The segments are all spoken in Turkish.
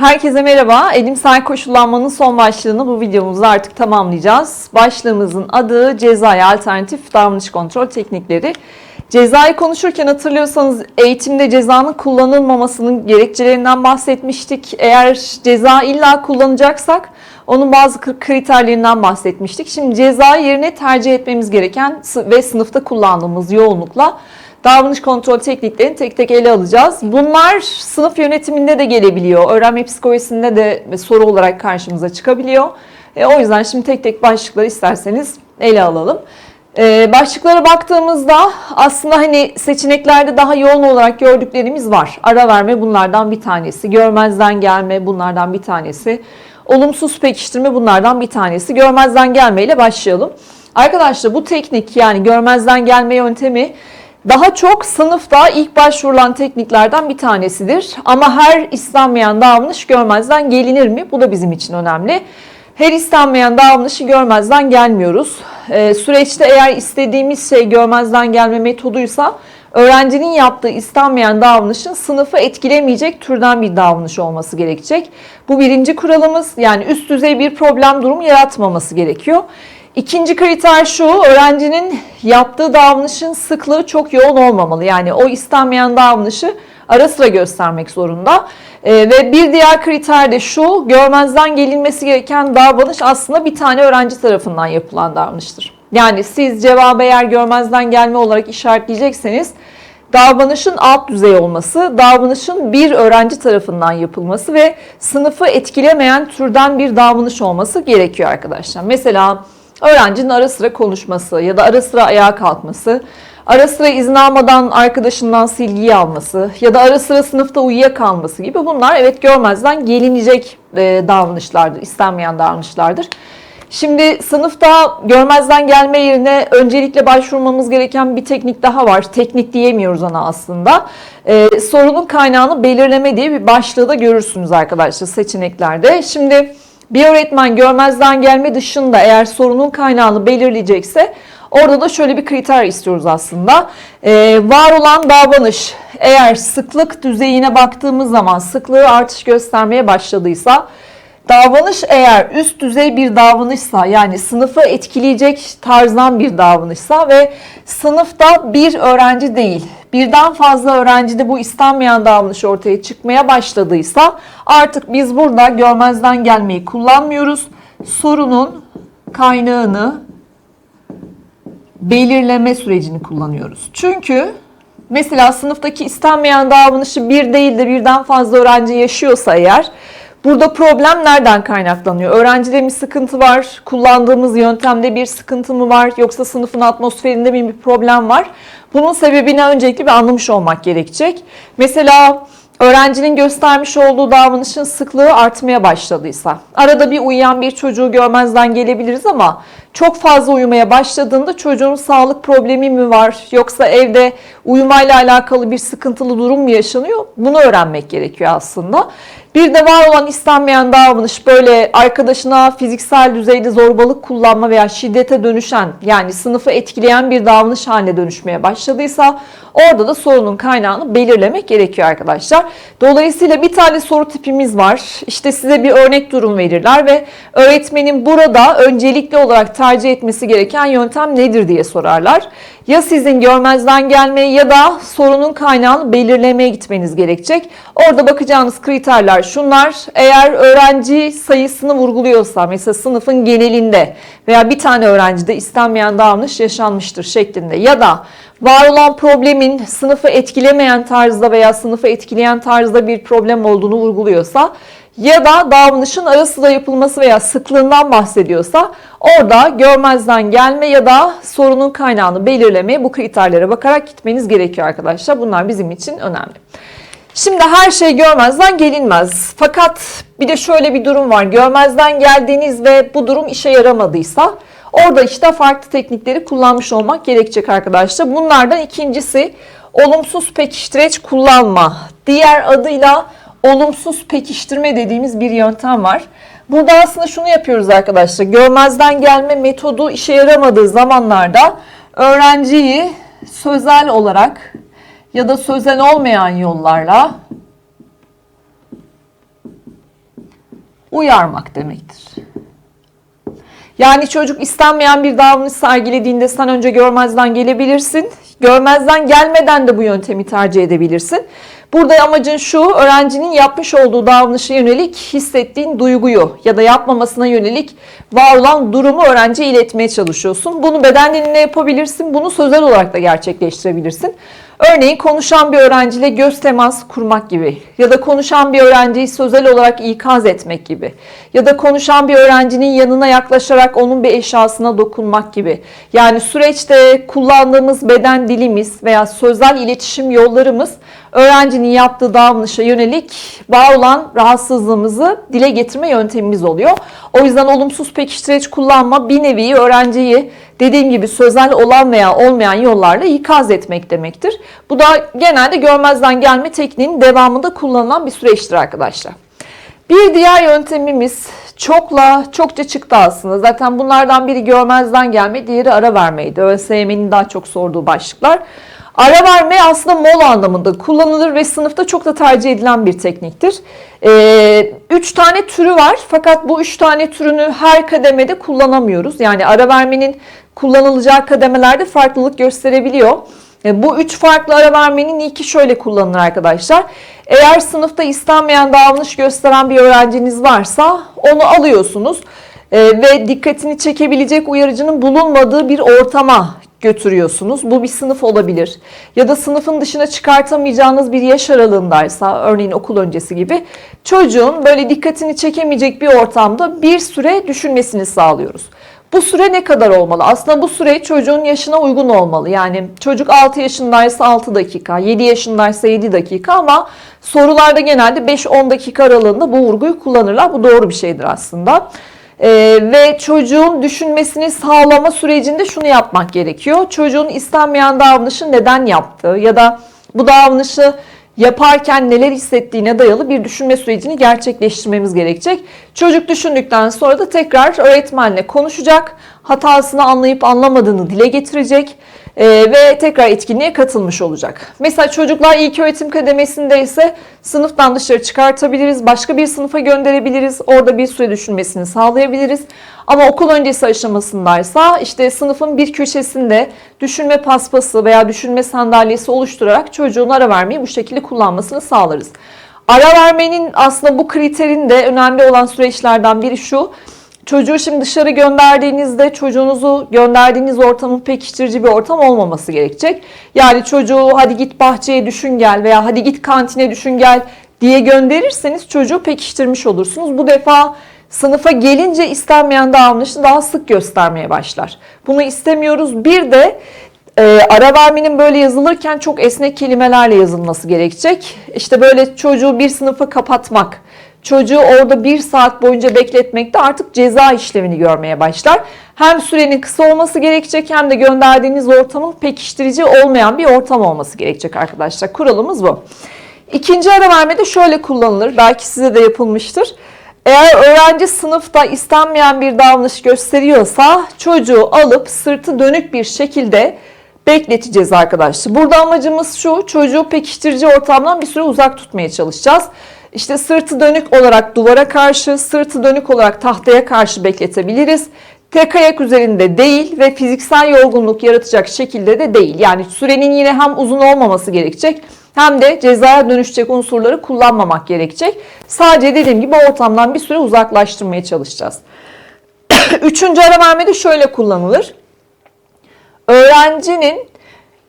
Herkese merhaba. Elimsel koşullanmanın son başlığını bu videomuzda artık tamamlayacağız. Başlığımızın adı cezaya alternatif davranış kontrol teknikleri. Cezayı konuşurken hatırlıyorsanız eğitimde cezanın kullanılmamasının gerekçelerinden bahsetmiştik. Eğer ceza illa kullanacaksak onun bazı kriterlerinden bahsetmiştik. Şimdi ceza yerine tercih etmemiz gereken ve sınıfta kullandığımız yoğunlukla davranış kontrol tekniklerini tek tek ele alacağız. Bunlar sınıf yönetiminde de gelebiliyor. Öğrenme psikolojisinde de soru olarak karşımıza çıkabiliyor. E, o yüzden şimdi tek tek başlıkları isterseniz ele alalım. E, başlıklara baktığımızda aslında hani seçeneklerde daha yoğun olarak gördüklerimiz var. Ara verme bunlardan bir tanesi. Görmezden gelme bunlardan bir tanesi. Olumsuz pekiştirme bunlardan bir tanesi. Görmezden gelmeyle başlayalım. Arkadaşlar bu teknik yani görmezden gelme yöntemi daha çok sınıfta ilk başvurulan tekniklerden bir tanesidir. Ama her istenmeyen davranış görmezden gelinir mi? Bu da bizim için önemli. Her istenmeyen davranışı görmezden gelmiyoruz. Ee, süreçte eğer istediğimiz şey görmezden gelme metoduysa öğrencinin yaptığı istenmeyen davranışın sınıfı etkilemeyecek türden bir davranış olması gerekecek. Bu birinci kuralımız yani üst düzey bir problem durumu yaratmaması gerekiyor. İkinci kriter şu, öğrencinin yaptığı davranışın sıklığı çok yoğun olmamalı. Yani o istenmeyen davranışı ara sıra göstermek zorunda. ee, ve bir diğer kriter de şu, görmezden gelinmesi gereken davranış aslında bir tane öğrenci tarafından yapılan davranıştır. Yani siz cevabı eğer görmezden gelme olarak işaretleyecekseniz davranışın alt düzey olması, davranışın bir öğrenci tarafından yapılması ve sınıfı etkilemeyen türden bir davranış olması gerekiyor arkadaşlar. Mesela öğrencinin ara sıra konuşması ya da ara sıra ayağa kalkması, ara sıra izin almadan arkadaşından silgiyi alması ya da ara sıra sınıfta uyuyakalması gibi bunlar evet görmezden gelinecek e, davranışlardır, istenmeyen davranışlardır. Şimdi sınıfta görmezden gelme yerine öncelikle başvurmamız gereken bir teknik daha var. Teknik diyemiyoruz ona aslında. Ee, sorunun kaynağını belirleme diye bir başlığı da görürsünüz arkadaşlar seçeneklerde. Şimdi bir öğretmen görmezden gelme dışında eğer sorunun kaynağını belirleyecekse orada da şöyle bir kriter istiyoruz aslında. Ee, var olan davranış eğer sıklık düzeyine baktığımız zaman sıklığı artış göstermeye başladıysa Davranış eğer üst düzey bir davranışsa yani sınıfı etkileyecek tarzdan bir davranışsa ve sınıfta bir öğrenci değil birden fazla öğrencide bu istenmeyen davranış ortaya çıkmaya başladıysa artık biz burada görmezden gelmeyi kullanmıyoruz. Sorunun kaynağını belirleme sürecini kullanıyoruz. Çünkü mesela sınıftaki istenmeyen davranışı bir değil de birden fazla öğrenci yaşıyorsa eğer Burada problem nereden kaynaklanıyor? Öğrencide mi sıkıntı var? Kullandığımız yöntemde bir sıkıntı mı var? Yoksa sınıfın atmosferinde mi bir problem var? Bunun sebebini öncelikle bir anlamış olmak gerekecek. Mesela öğrencinin göstermiş olduğu davranışın sıklığı artmaya başladıysa, arada bir uyuyan bir çocuğu görmezden gelebiliriz ama çok fazla uyumaya başladığında çocuğun sağlık problemi mi var yoksa evde uyumayla alakalı bir sıkıntılı durum mu yaşanıyor? Bunu öğrenmek gerekiyor aslında. Bir de var olan istenmeyen davranış böyle arkadaşına fiziksel düzeyde zorbalık kullanma veya şiddete dönüşen yani sınıfı etkileyen bir davranış haline dönüşmeye başladıysa orada da sorunun kaynağını belirlemek gerekiyor arkadaşlar. Dolayısıyla bir tane soru tipimiz var. İşte size bir örnek durum verirler ve öğretmenin burada öncelikli olarak tercih etmesi gereken yöntem nedir diye sorarlar. Ya sizin görmezden gelmeye ya da sorunun kaynağını belirlemeye gitmeniz gerekecek. Orada bakacağınız kriterler şunlar. Eğer öğrenci sayısını vurguluyorsa mesela sınıfın genelinde veya bir tane öğrencide istenmeyen davranış yaşanmıştır şeklinde ya da var olan problemin sınıfı etkilemeyen tarzda veya sınıfı etkileyen tarzda bir problem olduğunu vurguluyorsa ya da davranışın ara sıra yapılması veya sıklığından bahsediyorsa orada görmezden gelme ya da sorunun kaynağını belirlemeye bu kriterlere bakarak gitmeniz gerekiyor arkadaşlar. Bunlar bizim için önemli. Şimdi her şey görmezden gelinmez. Fakat bir de şöyle bir durum var. Görmezden geldiğiniz ve bu durum işe yaramadıysa orada işte farklı teknikleri kullanmış olmak gerekecek arkadaşlar. Bunlardan ikincisi olumsuz pekiştireç kullanma. Diğer adıyla olumsuz pekiştirme dediğimiz bir yöntem var. Burada aslında şunu yapıyoruz arkadaşlar. Görmezden gelme metodu işe yaramadığı zamanlarda öğrenciyi sözel olarak ya da sözel olmayan yollarla uyarmak demektir. Yani çocuk istenmeyen bir davranış sergilediğinde sen önce görmezden gelebilirsin. Görmezden gelmeden de bu yöntemi tercih edebilirsin. Burada amacın şu, öğrencinin yapmış olduğu davranışa yönelik hissettiğin duyguyu ya da yapmamasına yönelik var olan durumu öğrenciye iletmeye çalışıyorsun. Bunu beden dilinle yapabilirsin, bunu sözel olarak da gerçekleştirebilirsin. Örneğin konuşan bir öğrenciyle göz teması kurmak gibi ya da konuşan bir öğrenciyi sözel olarak ikaz etmek gibi ya da konuşan bir öğrencinin yanına yaklaşarak onun bir eşyasına dokunmak gibi. Yani süreçte kullandığımız beden dilimiz veya sözel iletişim yollarımız öğrencinin yaptığı davranışa yönelik var olan rahatsızlığımızı dile getirme yöntemimiz oluyor. O yüzden olumsuz pekiştireç kullanma bir nevi öğrenciyi dediğim gibi sözel olan veya olmayan yollarla ikaz etmek demektir. Bu da genelde görmezden gelme tekniğinin devamında kullanılan bir süreçtir arkadaşlar. Bir diğer yöntemimiz çokla çokça çıktı aslında. Zaten bunlardan biri görmezden gelme, diğeri ara vermeydi. ÖSYM'nin daha çok sorduğu başlıklar. Ara verme aslında mola anlamında kullanılır ve sınıfta çok da tercih edilen bir tekniktir. Ee, üç tane türü var fakat bu üç tane türünü her kademede kullanamıyoruz. Yani ara vermenin kullanılacağı kademelerde farklılık gösterebiliyor. E, bu üç farklı ara vermenin ilki şöyle kullanılır arkadaşlar. Eğer sınıfta istenmeyen davranış gösteren bir öğrenciniz varsa onu alıyorsunuz e, ve dikkatini çekebilecek uyarıcının bulunmadığı bir ortama götürüyorsunuz. Bu bir sınıf olabilir. Ya da sınıfın dışına çıkartamayacağınız bir yaş aralığındaysa, örneğin okul öncesi gibi, çocuğun böyle dikkatini çekemeyecek bir ortamda bir süre düşünmesini sağlıyoruz. Bu süre ne kadar olmalı? Aslında bu süre çocuğun yaşına uygun olmalı. Yani çocuk 6 yaşındaysa 6 dakika, 7 yaşındaysa 7 dakika ama sorularda genelde 5-10 dakika aralığında bu vurguyu kullanırlar. Bu doğru bir şeydir aslında. Ee, ve çocuğun düşünmesini sağlama sürecinde şunu yapmak gerekiyor. Çocuğun istenmeyen davranışı neden yaptığı ya da bu davranışı yaparken neler hissettiğine dayalı bir düşünme sürecini gerçekleştirmemiz gerekecek. Çocuk düşündükten sonra da tekrar öğretmenle konuşacak, hatasını anlayıp anlamadığını dile getirecek e, ve tekrar etkinliğe katılmış olacak. Mesela çocuklar ilk öğretim kademesinde ise sınıftan dışarı çıkartabiliriz, başka bir sınıfa gönderebiliriz, orada bir süre düşünmesini sağlayabiliriz. Ama okul öncesi aşamasındaysa işte sınıfın bir köşesinde düşünme paspası veya düşünme sandalyesi oluşturarak çocuğun ara vermeyi bu şekilde kullanmasını sağlarız. Ara vermenin aslında bu kriterin de önemli olan süreçlerden biri şu. Çocuğu şimdi dışarı gönderdiğinizde çocuğunuzu gönderdiğiniz ortamın pekiştirici bir ortam olmaması gerekecek. Yani çocuğu hadi git bahçeye düşün gel veya hadi git kantine düşün gel diye gönderirseniz çocuğu pekiştirmiş olursunuz. Bu defa sınıfa gelince istenmeyen davranışı daha sık göstermeye başlar. Bunu istemiyoruz. Bir de e, ara vermenin böyle yazılırken çok esnek kelimelerle yazılması gerekecek. İşte böyle çocuğu bir sınıfa kapatmak, çocuğu orada bir saat boyunca bekletmekte artık ceza işlemini görmeye başlar. Hem sürenin kısa olması gerekecek hem de gönderdiğiniz ortamın pekiştirici olmayan bir ortam olması gerekecek arkadaşlar. Kuralımız bu. İkinci ara vermede şöyle kullanılır. Belki size de yapılmıştır. Eğer öğrenci sınıfta istenmeyen bir davranış gösteriyorsa çocuğu alıp sırtı dönük bir şekilde bekleteceğiz arkadaşlar. Burada amacımız şu, çocuğu pekiştirici ortamdan bir süre uzak tutmaya çalışacağız. İşte sırtı dönük olarak duvara karşı, sırtı dönük olarak tahtaya karşı bekletebiliriz. Tek ayak üzerinde değil ve fiziksel yorgunluk yaratacak şekilde de değil. Yani sürenin yine hem uzun olmaması gerekecek hem de cezaya dönüşecek unsurları kullanmamak gerekecek. Sadece dediğim gibi ortamdan bir süre uzaklaştırmaya çalışacağız. Üçüncü ara vermede şöyle kullanılır. Öğrencinin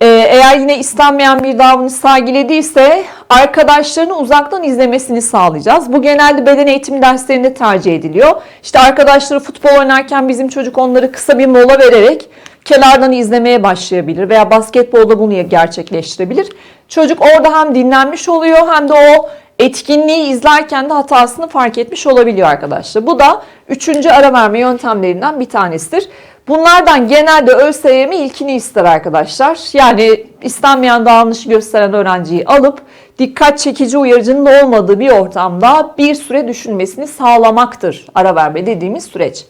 e, eğer yine istenmeyen bir davranış sergilediyse arkadaşlarını uzaktan izlemesini sağlayacağız. Bu genelde beden eğitimi derslerinde tercih ediliyor. İşte arkadaşları futbol oynarken bizim çocuk onları kısa bir mola vererek kenardan izlemeye başlayabilir veya basketbolda bunu gerçekleştirebilir. Çocuk orada hem dinlenmiş oluyor hem de o etkinliği izlerken de hatasını fark etmiş olabiliyor arkadaşlar. Bu da üçüncü ara verme yöntemlerinden bir tanesidir. Bunlardan genelde ÖSYM ilkini ister arkadaşlar. Yani istenmeyen davranışı gösteren öğrenciyi alıp dikkat çekici uyarıcının olmadığı bir ortamda bir süre düşünmesini sağlamaktır ara verme dediğimiz süreç.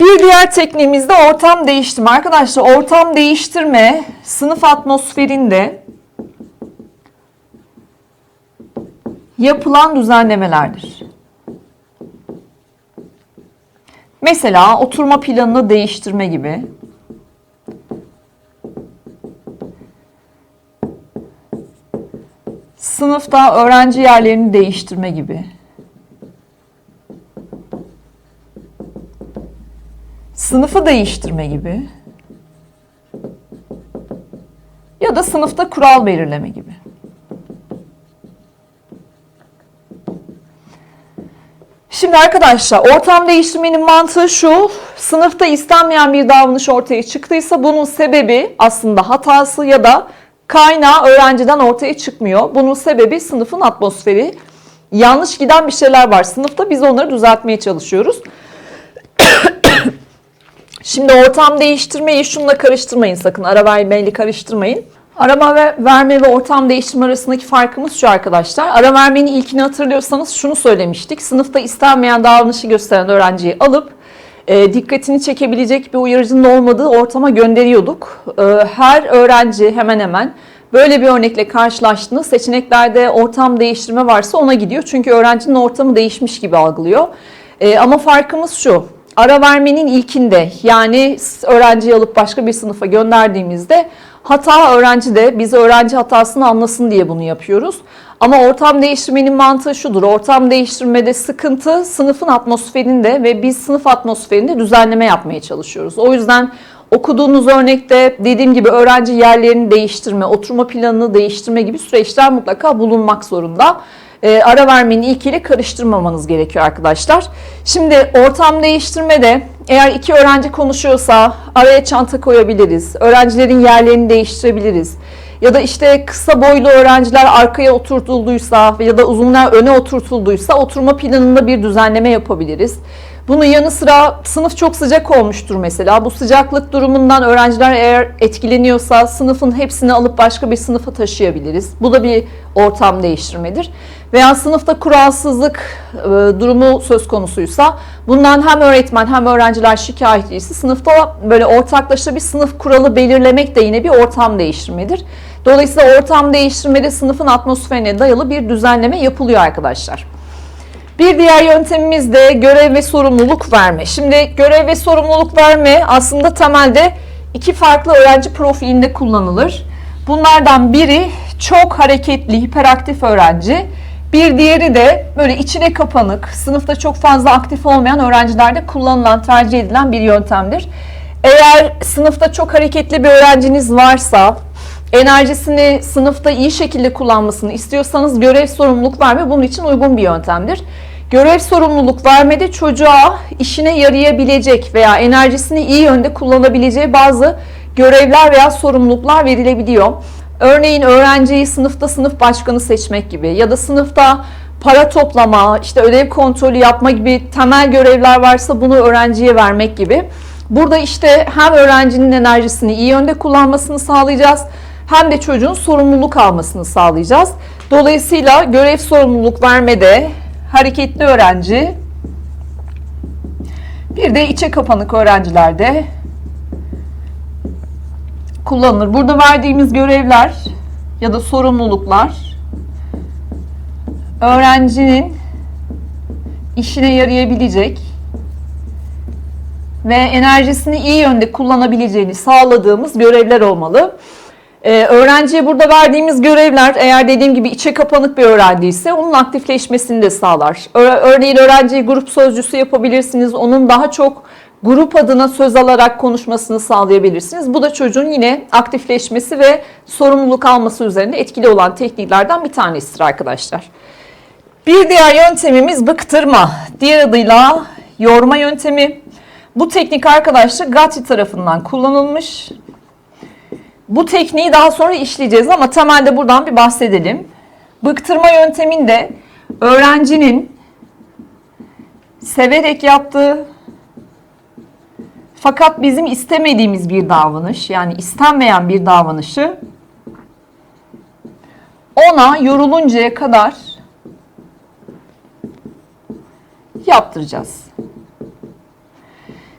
Bir diğer tekniğimiz de ortam değiştirme. Arkadaşlar ortam değiştirme sınıf atmosferinde yapılan düzenlemelerdir. Mesela oturma planını değiştirme gibi. Sınıfta öğrenci yerlerini değiştirme gibi. Sınıfı değiştirme gibi. Ya da sınıfta kural belirleme gibi. Şimdi arkadaşlar ortam değiştirmenin mantığı şu. Sınıfta istenmeyen bir davranış ortaya çıktıysa bunun sebebi aslında hatası ya da kaynağı öğrenciden ortaya çıkmıyor. Bunun sebebi sınıfın atmosferi. Yanlış giden bir şeyler var sınıfta biz onları düzeltmeye çalışıyoruz. Şimdi ortam değiştirmeyi şununla karıştırmayın sakın. Ara vermeyle karıştırmayın. Arama ve verme ve ortam değiştirme arasındaki farkımız şu arkadaşlar. Ara vermenin ilkini hatırlıyorsanız şunu söylemiştik. Sınıfta istenmeyen davranışı gösteren öğrenciyi alıp e, dikkatini çekebilecek bir uyarıcının olmadığı ortama gönderiyorduk. E, her öğrenci hemen hemen böyle bir örnekle karşılaştığında seçeneklerde ortam değiştirme varsa ona gidiyor. Çünkü öğrencinin ortamı değişmiş gibi algılıyor. E, ama farkımız şu. Ara vermenin ilkinde yani öğrenciyi alıp başka bir sınıfa gönderdiğimizde hata öğrenci de biz öğrenci hatasını anlasın diye bunu yapıyoruz. Ama ortam değiştirmenin mantığı şudur. Ortam değiştirmede sıkıntı sınıfın atmosferinde ve biz sınıf atmosferinde düzenleme yapmaya çalışıyoruz. O yüzden okuduğunuz örnekte dediğim gibi öğrenci yerlerini değiştirme, oturma planını değiştirme gibi süreçler mutlaka bulunmak zorunda e, ara vermenin ilkiyle karıştırmamanız gerekiyor arkadaşlar. Şimdi ortam değiştirmede eğer iki öğrenci konuşuyorsa araya çanta koyabiliriz. Öğrencilerin yerlerini değiştirebiliriz. Ya da işte kısa boylu öğrenciler arkaya oturtulduysa ya da uzunlar öne oturtulduysa oturma planında bir düzenleme yapabiliriz. Bunun yanı sıra sınıf çok sıcak olmuştur mesela. Bu sıcaklık durumundan öğrenciler eğer etkileniyorsa sınıfın hepsini alıp başka bir sınıfa taşıyabiliriz. Bu da bir ortam değiştirmedir. Veya sınıfta kuralsızlık e, durumu söz konusuysa bundan hem öğretmen hem öğrenciler şikayetliyse sınıfta böyle ortaklaşa bir sınıf kuralı belirlemek de yine bir ortam değiştirmedir. Dolayısıyla ortam değiştirmede sınıfın atmosferine dayalı bir düzenleme yapılıyor arkadaşlar. Bir diğer yöntemimiz de görev ve sorumluluk verme. Şimdi görev ve sorumluluk verme aslında temelde iki farklı öğrenci profilinde kullanılır. Bunlardan biri çok hareketli, hiperaktif öğrenci. Bir diğeri de böyle içine kapanık, sınıfta çok fazla aktif olmayan öğrencilerde kullanılan, tercih edilen bir yöntemdir. Eğer sınıfta çok hareketli bir öğrenciniz varsa, enerjisini sınıfta iyi şekilde kullanmasını istiyorsanız görev sorumluluk verme bunun için uygun bir yöntemdir. Görev sorumluluk vermede çocuğa işine yarayabilecek veya enerjisini iyi yönde kullanabileceği bazı görevler veya sorumluluklar verilebiliyor. Örneğin öğrenciyi sınıfta sınıf başkanı seçmek gibi ya da sınıfta para toplama, işte ödev kontrolü yapma gibi temel görevler varsa bunu öğrenciye vermek gibi. Burada işte hem öğrencinin enerjisini iyi yönde kullanmasını sağlayacağız hem de çocuğun sorumluluk almasını sağlayacağız. Dolayısıyla görev sorumluluk vermede hareketli öğrenci bir de içe kapanık öğrencilerde kullanılır. Burada verdiğimiz görevler ya da sorumluluklar öğrencinin işine yarayabilecek ve enerjisini iyi yönde kullanabileceğini sağladığımız görevler olmalı. Ee, öğrenciye burada verdiğimiz görevler eğer dediğim gibi içe kapanık bir öğrenciyse onun aktifleşmesini de sağlar. Örneğin öğrenciyi grup sözcüsü yapabilirsiniz. Onun daha çok grup adına söz alarak konuşmasını sağlayabilirsiniz. Bu da çocuğun yine aktifleşmesi ve sorumluluk alması üzerinde etkili olan tekniklerden bir tanesidir arkadaşlar. Bir diğer yöntemimiz bıktırma. Diğer adıyla yorma yöntemi. Bu teknik arkadaşlar Gatti tarafından kullanılmış. Bu tekniği daha sonra işleyeceğiz ama temelde buradan bir bahsedelim. Bıktırma yönteminde öğrencinin severek yaptığı fakat bizim istemediğimiz bir davranış yani istenmeyen bir davranışı ona yoruluncaya kadar yaptıracağız.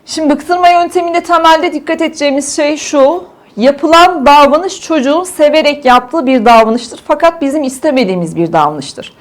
Şimdi bıktırma yönteminde temelde dikkat edeceğimiz şey şu. Yapılan davranış çocuğun severek yaptığı bir davranıştır. Fakat bizim istemediğimiz bir davranıştır.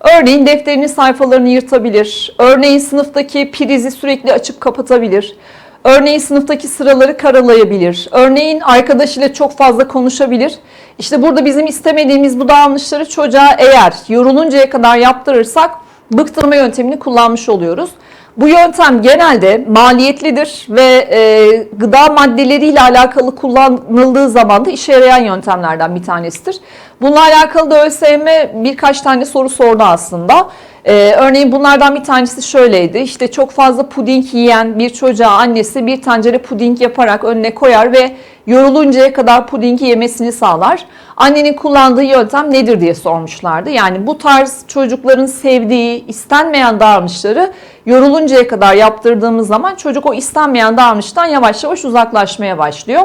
Örneğin defterinin sayfalarını yırtabilir. Örneğin sınıftaki prizi sürekli açıp kapatabilir. Örneğin sınıftaki sıraları karalayabilir. Örneğin arkadaşıyla çok fazla konuşabilir. İşte burada bizim istemediğimiz bu davranışları çocuğa eğer yoruluncaya kadar yaptırırsak bıktırma yöntemini kullanmış oluyoruz. Bu yöntem genelde maliyetlidir ve e, gıda maddeleriyle alakalı kullanıldığı zaman da işe yarayan yöntemlerden bir tanesidir. Bununla alakalı da ÖSYM birkaç tane soru sordu aslında. Ee, örneğin bunlardan bir tanesi şöyleydi. İşte çok fazla puding yiyen bir çocuğa annesi bir tencere puding yaparak önüne koyar ve yoruluncaya kadar pudingi yemesini sağlar. Annenin kullandığı yöntem nedir diye sormuşlardı. Yani bu tarz çocukların sevdiği, istenmeyen davranışları yoruluncaya kadar yaptırdığımız zaman çocuk o istenmeyen davranıştan yavaş yavaş uzaklaşmaya başlıyor.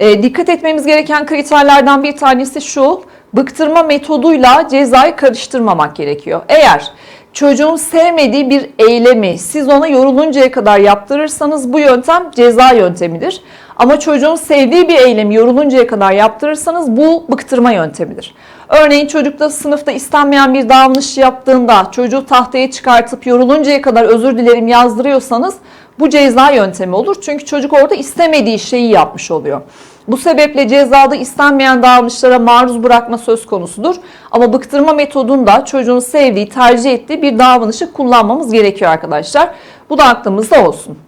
E, dikkat etmemiz gereken kriterlerden bir tanesi şu, bıktırma metoduyla cezayı karıştırmamak gerekiyor. Eğer çocuğun sevmediği bir eylemi siz ona yoruluncaya kadar yaptırırsanız bu yöntem ceza yöntemidir. Ama çocuğun sevdiği bir eylemi yoruluncaya kadar yaptırırsanız bu bıktırma yöntemidir. Örneğin çocukta sınıfta istenmeyen bir davranış yaptığında çocuğu tahtaya çıkartıp yoruluncaya kadar özür dilerim yazdırıyorsanız bu ceza yöntemi olur. Çünkü çocuk orada istemediği şeyi yapmış oluyor. Bu sebeple cezada istenmeyen davranışlara maruz bırakma söz konusudur. Ama bıktırma metodunda çocuğun sevdiği, tercih ettiği bir davranışı kullanmamız gerekiyor arkadaşlar. Bu da aklımızda olsun.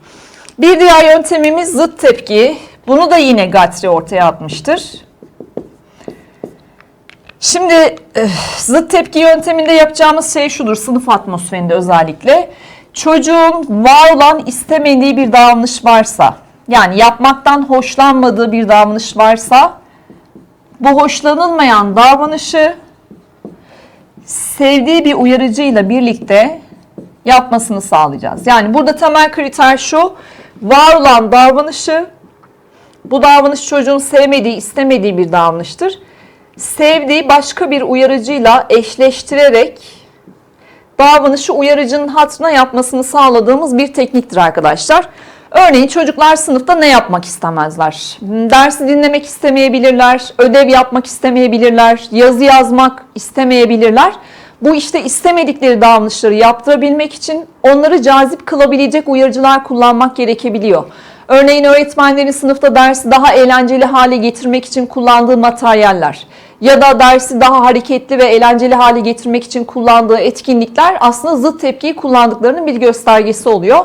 Bir diğer yöntemimiz zıt tepki. Bunu da yine Gatri ortaya atmıştır. Şimdi eh, zıt tepki yönteminde yapacağımız şey şudur sınıf atmosferinde özellikle. Çocuğun var olan istemediği bir davranış varsa yani yapmaktan hoşlanmadığı bir davranış varsa bu hoşlanılmayan davranışı sevdiği bir uyarıcıyla birlikte yapmasını sağlayacağız. Yani burada temel kriter şu. Var olan davranışı bu davranış çocuğun sevmediği, istemediği bir davranıştır. Sevdiği başka bir uyarıcıyla eşleştirerek davranışı uyarıcının hatırına yapmasını sağladığımız bir tekniktir arkadaşlar. Örneğin çocuklar sınıfta ne yapmak istemezler? Dersi dinlemek istemeyebilirler, ödev yapmak istemeyebilirler, yazı yazmak istemeyebilirler. Bu işte istemedikleri davranışları yaptırabilmek için onları cazip kılabilecek uyarıcılar kullanmak gerekebiliyor. Örneğin öğretmenlerin sınıfta dersi daha eğlenceli hale getirmek için kullandığı materyaller ya da dersi daha hareketli ve eğlenceli hale getirmek için kullandığı etkinlikler aslında zıt tepkiyi kullandıklarının bir göstergesi oluyor.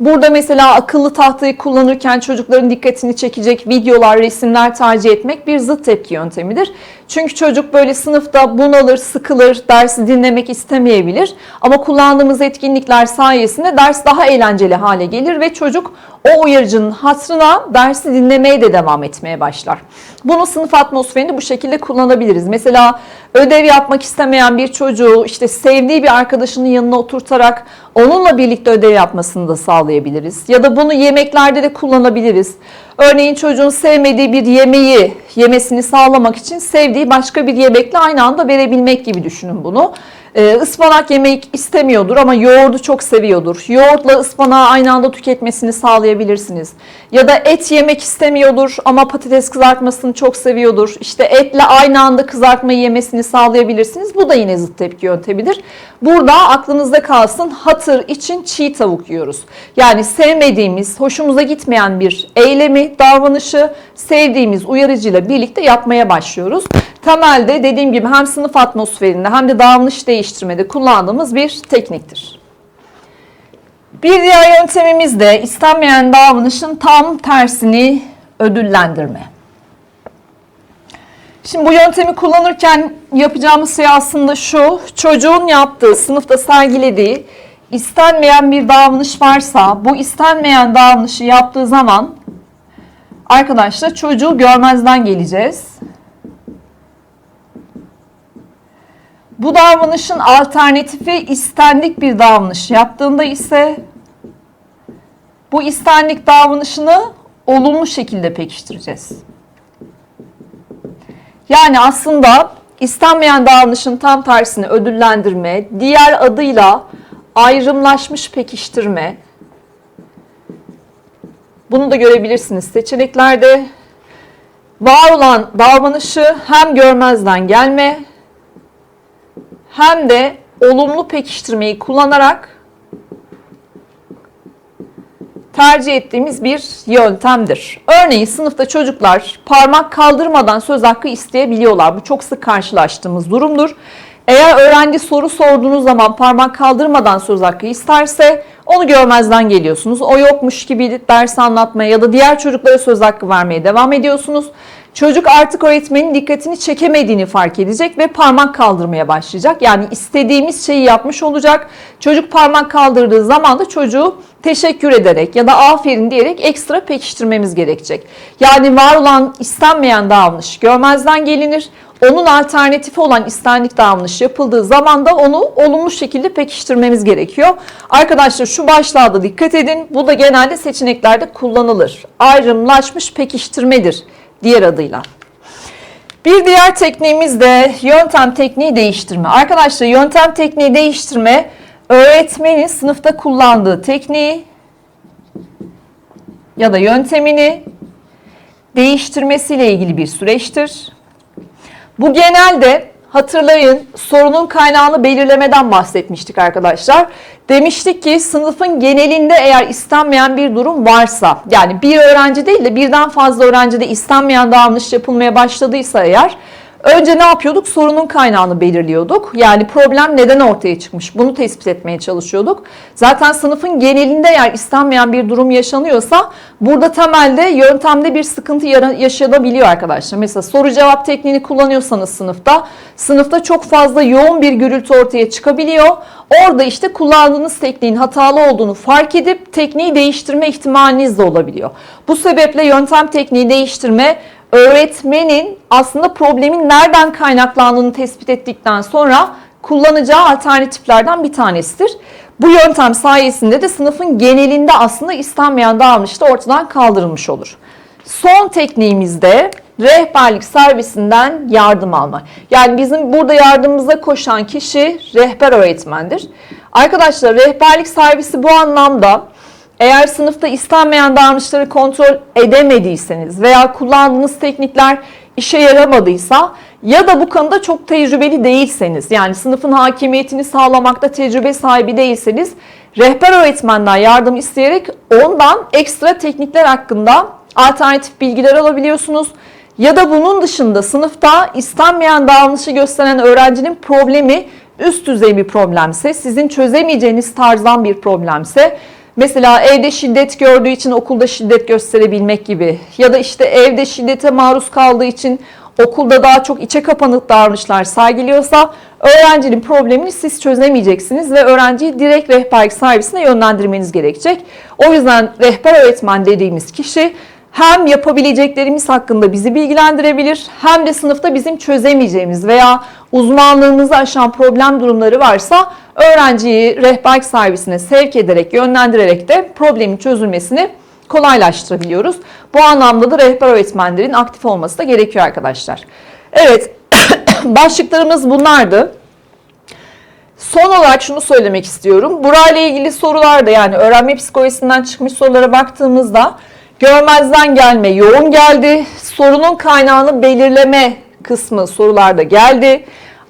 Burada mesela akıllı tahtayı kullanırken çocukların dikkatini çekecek videolar, resimler tercih etmek bir zıt tepki yöntemidir. Çünkü çocuk böyle sınıfta bunalır, sıkılır, dersi dinlemek istemeyebilir. Ama kullandığımız etkinlikler sayesinde ders daha eğlenceli hale gelir ve çocuk o uyarıcının hatırına dersi dinlemeye de devam etmeye başlar. Bunu sınıf atmosferinde bu şekilde kullanabiliriz. Mesela ödev yapmak istemeyen bir çocuğu işte sevdiği bir arkadaşının yanına oturtarak onunla birlikte ödev yapmasını da sağlayabiliriz. Ya da bunu yemeklerde de kullanabiliriz. Örneğin çocuğun sevmediği bir yemeği yemesini sağlamak için sevdiği başka bir yemekle aynı anda verebilmek gibi düşünün bunu. Ee, ıspanak yemek istemiyordur ama yoğurdu çok seviyordur. Yoğurtla ıspanağı aynı anda tüketmesini sağlayabilirsiniz. Ya da et yemek istemiyordur ama patates kızartmasını çok seviyordur. İşte etle aynı anda kızartmayı yemesini sağlayabilirsiniz. Bu da yine zıt tepki yöntemidir. Burada aklınızda kalsın hatır için çiğ tavuk yiyoruz. Yani sevmediğimiz, hoşumuza gitmeyen bir eylemi, davranışı sevdiğimiz uyarıcıyla birlikte yapmaya başlıyoruz. Temelde dediğim gibi hem sınıf atmosferinde hem de davranış değiştirmede kullandığımız bir tekniktir. Bir diğer yöntemimiz de istenmeyen davranışın tam tersini ödüllendirme. Şimdi bu yöntemi kullanırken yapacağımız şey aslında şu. Çocuğun yaptığı, sınıfta sergilediği istenmeyen bir davranış varsa bu istenmeyen davranışı yaptığı zaman arkadaşlar çocuğu görmezden geleceğiz. Bu davranışın alternatifi istendik bir davranış yaptığında ise bu istendik davranışını olumlu şekilde pekiştireceğiz. Yani aslında istenmeyen davranışın tam tersini ödüllendirme, diğer adıyla ayrımlaşmış pekiştirme. Bunu da görebilirsiniz seçeneklerde. Var olan davranışı hem görmezden gelme hem de olumlu pekiştirmeyi kullanarak tercih ettiğimiz bir yöntemdir. Örneğin sınıfta çocuklar parmak kaldırmadan söz hakkı isteyebiliyorlar. Bu çok sık karşılaştığımız durumdur. Eğer öğrenci soru sorduğunuz zaman parmak kaldırmadan söz hakkı isterse onu görmezden geliyorsunuz. O yokmuş gibi ders anlatmaya ya da diğer çocuklara söz hakkı vermeye devam ediyorsunuz. Çocuk artık öğretmenin dikkatini çekemediğini fark edecek ve parmak kaldırmaya başlayacak. Yani istediğimiz şeyi yapmış olacak. Çocuk parmak kaldırdığı zaman da çocuğu teşekkür ederek ya da aferin diyerek ekstra pekiştirmemiz gerekecek. Yani var olan istenmeyen davranış görmezden gelinir. Onun alternatifi olan istendik davranış yapıldığı zaman da onu olumlu şekilde pekiştirmemiz gerekiyor. Arkadaşlar şu başlığa da dikkat edin. Bu da genelde seçeneklerde kullanılır. Ayrımlaşmış pekiştirmedir diğer adıyla. Bir diğer tekniğimiz de yöntem tekniği değiştirme. Arkadaşlar yöntem tekniği değiştirme öğretmenin sınıfta kullandığı tekniği ya da yöntemini değiştirmesiyle ilgili bir süreçtir. Bu genelde hatırlayın sorunun kaynağını belirlemeden bahsetmiştik arkadaşlar. Demiştik ki sınıfın genelinde eğer istenmeyen bir durum varsa yani bir öğrenci değil de birden fazla öğrencide istenmeyen davranış yapılmaya başladıysa eğer Önce ne yapıyorduk? Sorunun kaynağını belirliyorduk. Yani problem neden ortaya çıkmış? Bunu tespit etmeye çalışıyorduk. Zaten sınıfın genelinde eğer istenmeyen bir durum yaşanıyorsa burada temelde yöntemde bir sıkıntı yaşanabiliyor arkadaşlar. Mesela soru cevap tekniğini kullanıyorsanız sınıfta, sınıfta çok fazla yoğun bir gürültü ortaya çıkabiliyor. Orada işte kullandığınız tekniğin hatalı olduğunu fark edip tekniği değiştirme ihtimaliniz de olabiliyor. Bu sebeple yöntem tekniği değiştirme öğretmenin aslında problemin nereden kaynaklandığını tespit ettikten sonra kullanacağı alternatiflerden bir tanesidir. Bu yöntem sayesinde de sınıfın genelinde aslında istenmeyen davranış da ortadan kaldırılmış olur. Son tekniğimizde rehberlik servisinden yardım alma. Yani bizim burada yardımımıza koşan kişi rehber öğretmendir. Arkadaşlar rehberlik servisi bu anlamda eğer sınıfta istenmeyen davranışları kontrol edemediyseniz veya kullandığınız teknikler işe yaramadıysa ya da bu konuda çok tecrübeli değilseniz yani sınıfın hakimiyetini sağlamakta tecrübe sahibi değilseniz rehber öğretmenden yardım isteyerek ondan ekstra teknikler hakkında alternatif bilgiler alabiliyorsunuz. Ya da bunun dışında sınıfta istenmeyen davranışı gösteren öğrencinin problemi üst düzey bir problemse, sizin çözemeyeceğiniz tarzdan bir problemse Mesela evde şiddet gördüğü için okulda şiddet gösterebilmek gibi ya da işte evde şiddete maruz kaldığı için okulda daha çok içe kapanık davranışlar sergiliyorsa öğrencinin problemini siz çözemeyeceksiniz ve öğrenciyi direkt rehberlik servisine yönlendirmeniz gerekecek. O yüzden rehber öğretmen dediğimiz kişi hem yapabileceklerimiz hakkında bizi bilgilendirebilir hem de sınıfta bizim çözemeyeceğimiz veya uzmanlığımızı aşan problem durumları varsa öğrenciyi rehberlik servisine sevk ederek, yönlendirerek de problemin çözülmesini kolaylaştırabiliyoruz. Bu anlamda da rehber öğretmenlerin aktif olması da gerekiyor arkadaşlar. Evet, başlıklarımız bunlardı. Son olarak şunu söylemek istiyorum. Burayla ilgili sorularda yani öğrenme psikolojisinden çıkmış sorulara baktığımızda görmezden gelme yoğun geldi. Sorunun kaynağını belirleme kısmı sorularda geldi.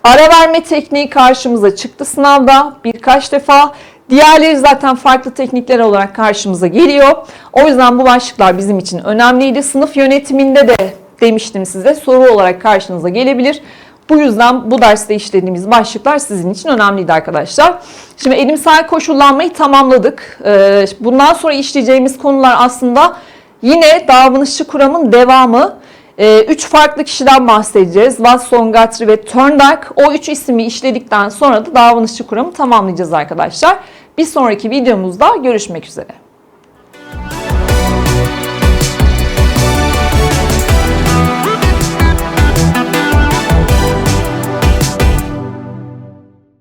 Ara verme tekniği karşımıza çıktı sınavda birkaç defa. Diğerleri zaten farklı teknikler olarak karşımıza geliyor. O yüzden bu başlıklar bizim için önemliydi. Sınıf yönetiminde de demiştim size soru olarak karşınıza gelebilir. Bu yüzden bu derste işlediğimiz başlıklar sizin için önemliydi arkadaşlar. Şimdi elimsel koşullanmayı tamamladık. Ee, bundan sonra işleyeceğimiz konular aslında yine davranışçı kuramın devamı. Ee, üç farklı kişiden bahsedeceğiz. Watson, Guthrie ve Thorndike. O üç ismi işledikten sonra da davranışçı kuramı tamamlayacağız arkadaşlar. Bir sonraki videomuzda görüşmek üzere.